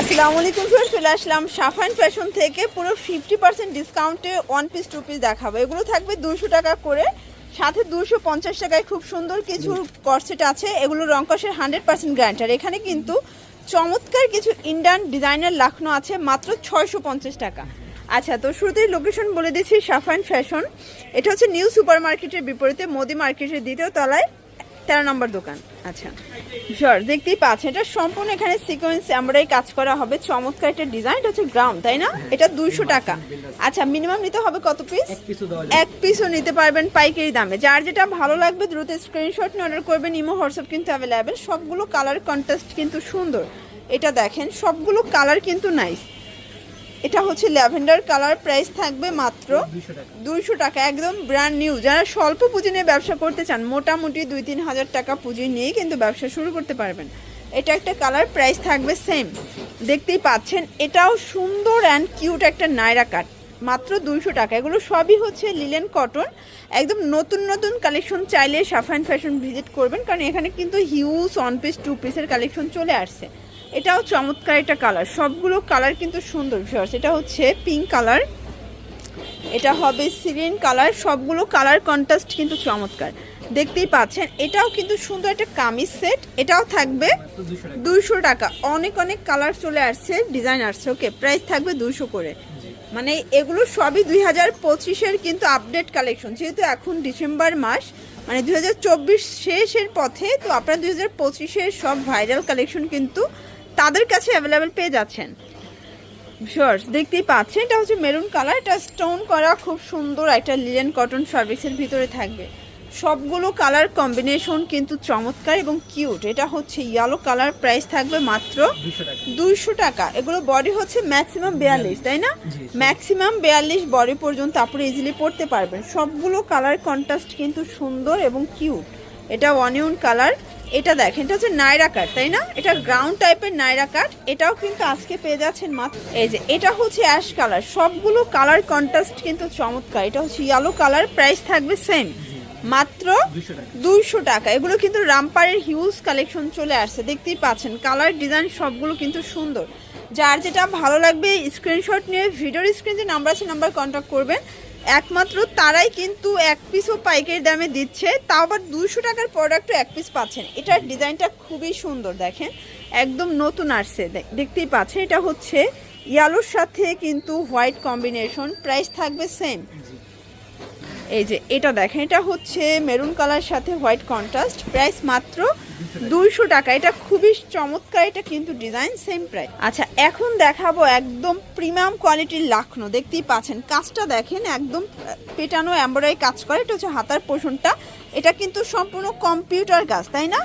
আসসালামু আলাইকুম স্যার চলে আসলাম সাফান ফ্যাশন থেকে। পুরো ফিফটি পার্সেন্ট ডিসকাউন্টে ওয়ান পিস টু পিস দেখাবো। এগুলো থাকবে দুশো টাকা করে। সাথে দুশো পঞ্চাশ টাকায় খুব সুন্দর কিছু কর্সেট আছে। এগুলো রংকসের হান্ড্রেড পার্সেন্ট গ্যারান্টার এখানে কিন্তু চমৎকার কিছু ইন্ডিয়ান ডিজাইনার লাখনো আছে মাত্র ছয়শো পঞ্চাশ টাকা। আচ্ছা তো শুরুতেই লোকেশন বলে দিচ্ছি সাফান ফ্যাশন এটা হচ্ছে নিউ সুপার মার্কেটের বিপরীতে মোদি মার্কেটের দ্বিতীয় তলায়। তেরো নম্বর দোকান। আচ্ছা। শিওর দেখতেই পাচ্ছেন এটা সম্পূর্ণ এখানে সিকোয়েন্স আমরাই কাজ করা হবে। চমৎকার একটা ডিজাইন এটা হচ্ছে গ্রাউন্ড তাই না? এটা দুইশো টাকা। আচ্ছা মিনিমাম নিতে হবে কত পিস এক পিসও নিতে পারবেন পাইকারি দামে। যার যেটা ভালো লাগবে দ্রুত স্ক্রিনশট নিয়ে অর্ডার করবেন। ইমো হোয়াটসঅ্যাপ কিন্তু অ্যাভেলেবেল সবগুলো কালার কন্টেস্ট কিন্তু সুন্দর। এটা দেখেন সবগুলো কালার কিন্তু নাইস এটা হচ্ছে ল্যাভেন্ডার কালার প্রাইস থাকবে মাত্র দুইশো টাকা। একদম ব্র্যান্ড নিউ যারা স্বল্প পুঁজি নিয়ে ব্যবসা করতে চান মোটামুটি দুই তিন হাজার টাকা পুঁজি নিয়েই কিন্তু ব্যবসা শুরু করতে পারবেন। এটা একটা কালার প্রাইস থাকবে সেম দেখতেই পাচ্ছেন এটাও সুন্দর অ্যান্ড কিউট একটা নায়রা কাট। মাত্র দুইশো টাকা। এগুলো সবই হচ্ছে লিলেন কটন একদম নতুন নতুন কালেকশন চাইলে সাফান ফ্যাশন ভিজিট করবেন কারণ এখানে কিন্তু হিউজ ওয়ান পিস টু পিসের কালেকশন চলে আসছে। এটাও চমৎকার একটা কালার। সবগুলো কালার কিন্তু সুন্দর ভিউয়ার্স এটা হচ্ছে পিঙ্ক কালার। এটা হবে সিরিন কালার। সবগুলো কালার কন্ট্রাস্ট কিন্তু চমৎকার। দেখতেই পাচ্ছেন, এটাও কিন্তু সুন্দর একটা কামিজ সেট এটাও থাকবে দুইশো টাকা। অনেক অনেক কালার চলে আসছে ডিজাইন আসছে। ওকে প্রাইস থাকবে দুইশো করে। মানে এগুলো সবই দুই হাজার পঁচিশের কিন্তু আপডেট কালেকশন যেহেতু এখন ডিসেম্বর মাস মানে দুই হাজার চব্বিশ শেষের পথে, তো আপনারা দুই হাজার পঁচিশের সব ভাইরাল কালেকশন কিন্তু তাদের কাছে অ্যাভেলেবেল পেয়ে যাচ্ছেন। শর্টস দেখতেই পাচ্ছেন এটা হচ্ছে মেরুন কালার এটা স্টোন করা খুব সুন্দর একটা লিলেন কটন ফ্যাব্রিক্সের ভিতরে থাকবে। সবগুলো কালার কম্বিনেশন কিন্তু চমৎকার এবং কিউট এটা হচ্ছে ইয়েলো কালার প্রাইস থাকবে মাত্র দুইশো টাকা। এগুলো বডি হচ্ছে ম্যাক্সিমাম বিয়াল্লিশ তাই না? ম্যাক্সিমাম বিয়াল্লিশ বডি পর্যন্ত আপনি ইজিলি পড়তে পারবেন। সবগুলো কালার কন্ট্রাস্ট কিন্তু সুন্দর এবং কিউট এটা অনিয়ন কালার এটা দেখেন এটা হচ্ছে নাইরা কাট তাই না? এটা গ্রাউন্ড টাইপের নাইরা কাট এটাও কিন্তু আজকে পেয়ে যাচ্ছেন মাত্র এই যে এটা হচ্ছে অ্যাশ কালার সবগুলো কালার কন্ট্রাস্ট কিন্তু চমৎকার। এটা হচ্ছে ইয়েলো কালার প্রাইস থাকবে সেম মাত্র দুইশো টাকা। এগুলো কিন্তু রামপারের হিউজ কালেকশন চলে আসছে। দেখতেই পাচ্ছেন কালার ডিজাইন সবগুলো কিন্তু সুন্দর। যার যেটা ভালো লাগবে স্ক্রিনশট নিয়ে ভিডিওর স্ক্রিন যে নাম্বার আছে নাম্বার কন্ট্যাক্ট করবেন। একমাত্র তারাই কিন্তু এক পিসও পাইকারি দামে দিচ্ছে, তাও আবার দুশো টাকার প্রোডাক্টও এক পিস পাচ্ছেন। এটার ডিজাইনটা খুবই সুন্দর দেখেন, একদম নতুন আসছে দেখ- দেখতেই পাচ্ছেন। এটা হচ্ছে ইয়ালোর সাথে কিন্তু হোয়াইট কম্বিনেশন প্রাইস থাকবে সেম এই যে, এটা দেখেন, এটা হচ্ছে মেরুন কালার সাথে হোয়াইট কন্ট্রাস্ট প্রাইস মাত্র দুইশো টাকা। এটা খুবই চমৎকার, এটা কিন্তু ডিজাইন সেম প্রাইস আচ্ছা এখন দেখাবো একদম প্রিমিয়াম কোয়ালিটির লাখনো। দেখতেই পাচ্ছেন, কাজটা দেখেন, একদম পেটানো এম্বরাই কাজ করে, এটা হচ্ছে হাতার পোষণটা। এটা কিন্তু সম্পূর্ণ কম্পিউটার কাজ তাই না?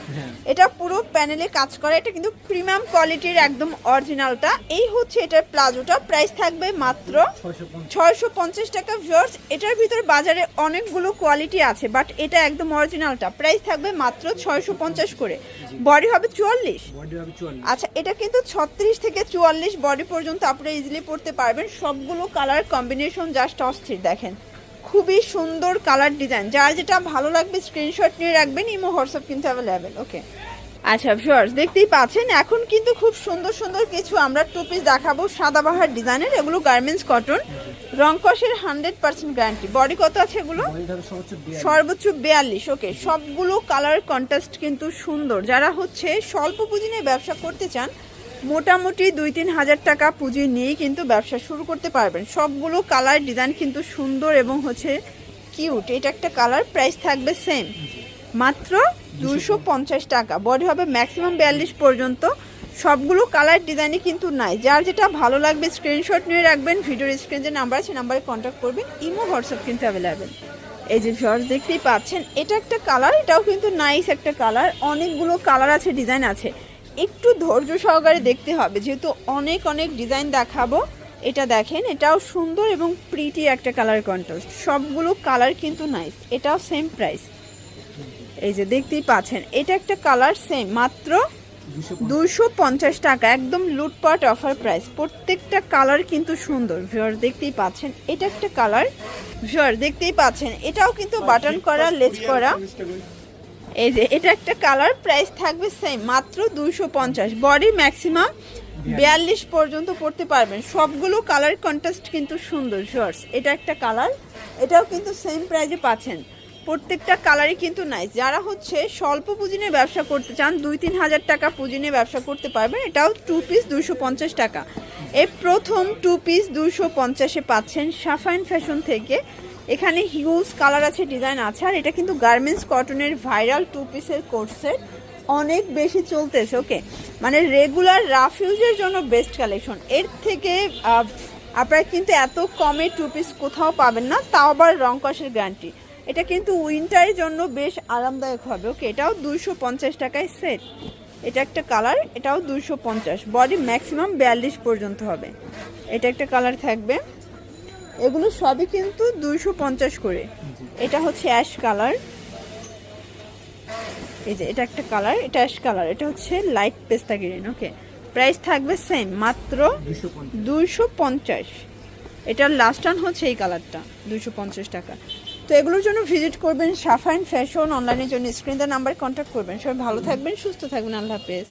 এটা পুরো প্যানেলে কাজ করে এটা কিন্তু প্রিমিয়াম কোয়ালিটির একদম অরিজিনালটা। এই হচ্ছে এটার প্লাজোটা প্রাইস থাকবে মাত্র ছয়শো পঞ্চাশ। টাকা। ভিউয়ার্স এটার ভিতর বাজারে অনেকগুলো কোয়ালিটি আছে বাট এটা একদম অরিজিনালটা। প্রাইস থাকবে মাত্র ছয়শো পঞ্চাশ করে। বডি হবে চুয়াল্লিশ? আচ্ছা এটা কিন্তু ছত্রিশ থেকে চুয়াল্লিশ বডি পর্যন্ত আপনারা ইজিলি পড়তে পারবেন। সবগুলো কালার কম্বিনেশন জাস্ট অস্থির দেখেন। খুবই সুন্দর কালার ডিজাইন যার যেটা ভালো লাগবে স্ক্রিনশট নিয়ে রাখবেন ইমো হোয়াটসঅ্যাপ কিন্তু অ্যাভেলেবেল ওকে আচ্ছা ভিউয়ার্স দেখতেই পাচ্ছেন, এখন কিন্তু খুব সুন্দর সুন্দর কিছু আমরা টু পিস দেখাবো। সাদাবাহার ডিজাইনের এগুলো গার্মেন্টস কটন রংকসের হান্ড্রেড পার্সেন্ট গ্যারান্টি বডি কত আছে এগুলো? সর্বোচ্চ বিয়াল্লিশ ওকে সবগুলো কালার কন্ট্রাস্ট কিন্তু সুন্দর। যারা হচ্ছে স্বল্প পুঁজি নিয়ে ব্যবসা করতে চান মোটামুটি দুই তিন হাজার টাকা পুঁজি নিয়েই কিন্তু ব্যবসা শুরু করতে পারবেন। সবগুলো কালার ডিজাইন কিন্তু সুন্দর এবং হচ্ছে কিউট এটা একটা কালার প্রাইস থাকবে সেম মাত্র দুশো পঞ্চাশ টাকা। বডি হবে ম্যাক্সিমাম বিয়াল্লিশ পর্যন্ত। সবগুলো কালার ডিজাইনই কিন্তু নাই। যার যেটা ভালো লাগবে স্ক্রিনশট নিয়ে রাখবেন। ভিডিওর স্ক্রিন যে নাম্বার আছে নাম্বারে কন্ট্যাক্ট করবেন। ইমো হোয়াটসঅ্যাপ কিন্তু অ্যাভেলেবেল এই যে ভিউয়ার্স দেখতেই পাচ্ছেন, এটা একটা কালার এটাও কিন্তু নাইস একটা কালার অনেকগুলো কালার আছে ডিজাইন আছে। একটু ধৈর্য সহকারে দেখতে হবে। যেহেতু অনেক অনেক ডিজাইন দেখাবো, এটা দেখেন, এটাও সুন্দর এবং প্রিটি একটা কালার কন্ট্রাস্ট সবগুলো কালার কিন্তু নাইস এটাও সেম প্রাইস এই যে দেখতেই পাচ্ছেন, এটা একটা কালার সেম মাত্র দুশো পঞ্চাশ টাকা, একদম লুটপাট অফার প্রাইস প্রত্যেকটা কালার কিন্তু সুন্দর ভিউয়ার দেখতেই পাচ্ছেন। এটা একটা কালার ভিউয়ার দেখতেই পাচ্ছেন। এটাও কিন্তু বাটন করা লেজ করা। এই যে, এটা একটা কালার প্রাইস থাকবে সেম মাত্র দুইশো পঞ্চাশ। বডি ম্যাক্সিমাম বিয়াল্লিশ পর্যন্ত পড়তে পারবেন। সবগুলো কালার কন্ট্রাস্ট কিন্তু সুন্দর শর্টস এটা একটা কালার এটাও কিন্তু সেম প্রাইজে পাচ্ছেন। প্রত্যেকটা কালারই কিন্তু নাইস যারা হচ্ছে স্বল্প পুঁজি নিয়ে ব্যবসা করতে চান, দুই তিন হাজার টাকা পুঁজি নিয়ে ব্যবসা করতে পারবেন, এটাও টু পিস দুশো পঞ্চাশ টাকা। এই প্রথম টু পিস দুশো পঞ্চাশে পাচ্ছেন সাফাইন ফ্যাশন থেকে এখানে হিউজ কালার আছে, ডিজাইন আছে, আর এটা কিন্তু গার্মেন্টস কটনের ভাইরাল টু পিসের কোর্সের অনেক বেশি চলতেছে, ওকে? মানে রেগুলার রাফ ইউজের জন্য বেস্ট কালেকশন এর থেকে আপনারা কিন্তু এত কমে টু পিস কোথাও পাবেন না, তাও আবার রং কষের গ্যারান্টি এটা কিন্তু উইন্টারের জন্য বেশ আরামদায়ক হবে, ওকে? এটাও দুইশো পঞ্চাশ টাকায় সেট এটা একটা কালার এটাও দুইশো পঞ্চাশ। বডি ম্যাক্সিমাম বিয়াল্লিশ পর্যন্ত হবে। এটা একটা কালার থাকবে। এগুলো সবই কিন্তু দুইশো পঞ্চাশ করে। এটা হচ্ছে অ্যাশ কালার। এই যে এটা একটা কালার এটা অ্যাশ কালার এটা হচ্ছে লাইট পেস্তা গ্রিন ওকে? প্রাইস থাকবে সেম মাত্র দুশো দুইশো পঞ্চাশ। এটার লাস্ট টান হচ্ছে এই কালারটা দুইশো পঞ্চাশ টাকা। তো এগুলোর জন্য ভিজিট করবেন সাফাইন ফ্যাশন অনলাইনের জন্য স্ক্রিন নাম্বার কন্ট্যাক্ট করবেন। সবাই ভালো থাকবেন সুস্থ থাকবেন আল্লাহ হাফেজ।